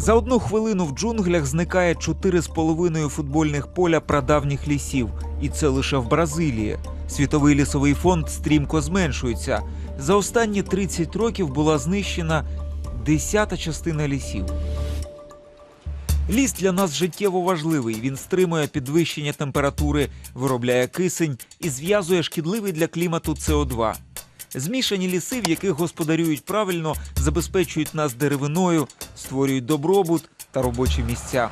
За одну хвилину в джунглях зникає 4,5 футбольних поля прадавніх лісів, і це лише в Бразилії. Світовий лісовий фонд стрімко зменшується. За останні 30 років була знищена десята частина лісів. Ліс для нас життєво важливий. Він стримує підвищення температури, виробляє кисень і зв'язує шкідливий для клімату СО2. Змішані ліси, в яких господарюють правильно, забезпечують нас деревиною, створюють добробут та робочі місця.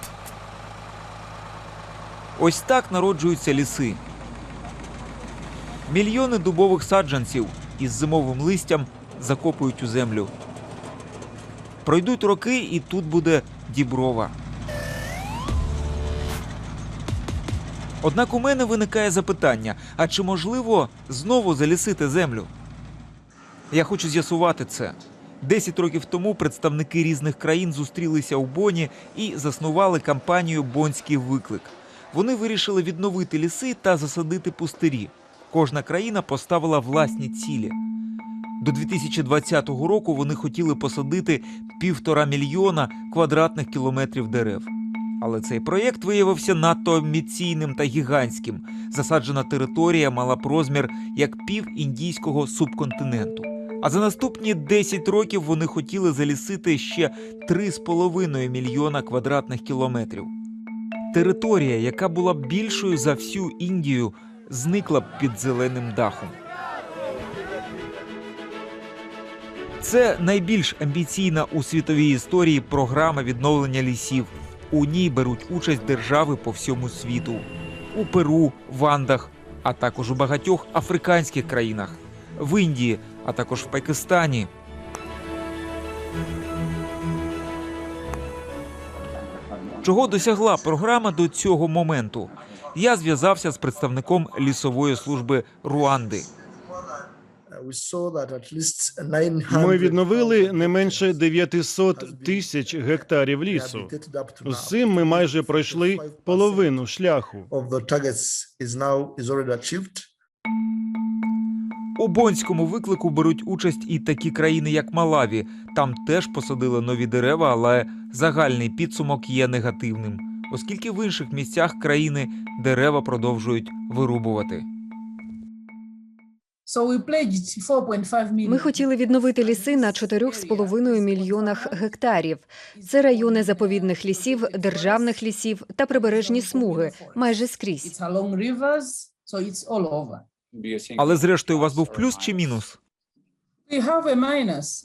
Ось так народжуються ліси. Мільйони дубових саджанців із зимовим листям закопують у землю. Пройдуть роки, і тут буде діброва. Однак у мене виникає запитання: а чи можливо знову залісити землю? Я хочу з'ясувати це. Десять років тому представники різних країн зустрілися у Боні і заснували кампанію Бонський виклик. Вони вирішили відновити ліси та засадити пустирі. Кожна країна поставила власні цілі. До 2020 року вони хотіли посадити півтора мільйона квадратних кілометрів дерев. Але цей проєкт виявився надто амбіційним та гігантським. Засаджена територія мала б розмір як пів індійського субконтиненту. А за наступні 10 років вони хотіли залісити ще 3,5 мільйона квадратних кілометрів. Територія, яка була б більшою за всю Індію, зникла б під зеленим дахом. Це найбільш амбіційна у світовій історії програма відновлення лісів. У ній беруть участь держави по всьому світу у Перу, в Андах, а також у багатьох африканських країнах, в Індії, а також в Пакистані. Чого досягла програма до цього моменту? Я зв'язався з представником лісової служби Руанди. Ми відновили не менше 900 тисяч гектарів лісу. З цим ми майже пройшли половину шляху. У бонському виклику беруть участь і такі країни, як Малаві. Там теж посадили нові дерева, але загальний підсумок є негативним, оскільки в інших місцях країни дерева продовжують вирубувати. Ми хотіли відновити ліси на 4,5 мільйонах гектарів. Це райони заповідних лісів, державних лісів та прибережні смуги майже скрізь. Але зрештою, у вас був плюс чи мінус?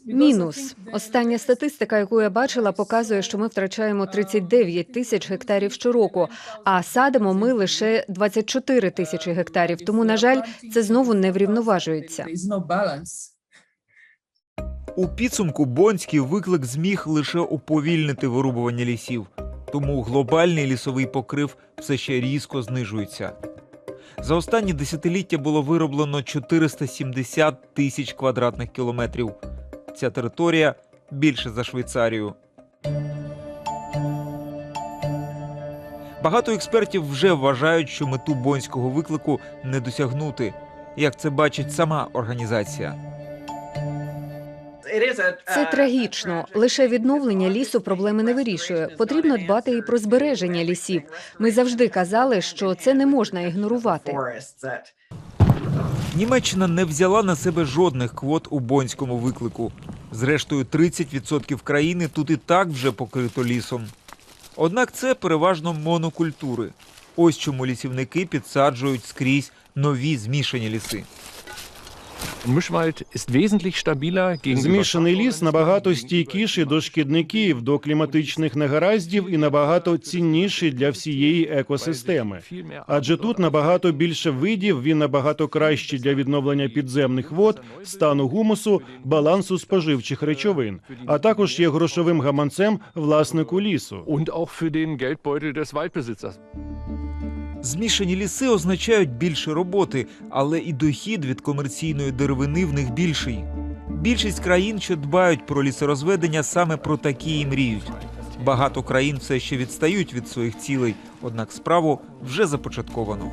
Мінус. Остання статистика, яку я бачила, показує, що ми втрачаємо 39 тисяч гектарів щороку, а садимо ми лише 24 тисячі гектарів. Тому, на жаль, це знову не врівноважується. У підсумку бонський виклик зміг лише уповільнити вирубування лісів, тому глобальний лісовий покрив все ще різко знижується. За останні десятиліття було вироблено 470 тисяч квадратних кілометрів. Ця територія більше за Швейцарію. Багато експертів вже вважають, що мету бонського виклику не досягнути, як це бачить сама організація. Це трагічно. Лише відновлення лісу проблеми не вирішує. Потрібно дбати і про збереження лісів. Ми завжди казали, що це не можна ігнорувати. Німеччина не взяла на себе жодних квот у бонському виклику. Зрештою, 30% країни тут і так вже покрито лісом. Однак це переважно монокультури. Ось чому лісівники підсаджують скрізь нові змішані ліси. Змішаний ліс набагато стійкіший до шкідників, до кліматичних негараздів і набагато цінніший для всієї екосистеми. Адже тут набагато більше видів, він набагато кращий для відновлення підземних вод, стану гумусу, балансу споживчих речовин, а також є грошовим гаманцем власнику лісу. Змішані ліси означають більше роботи, але і дохід від комерційної деревини в них більший. Більшість країн, що дбають про лісорозведення, саме про такі і мріють. Багато країн все ще відстають від своїх цілей, однак справу вже започатковано.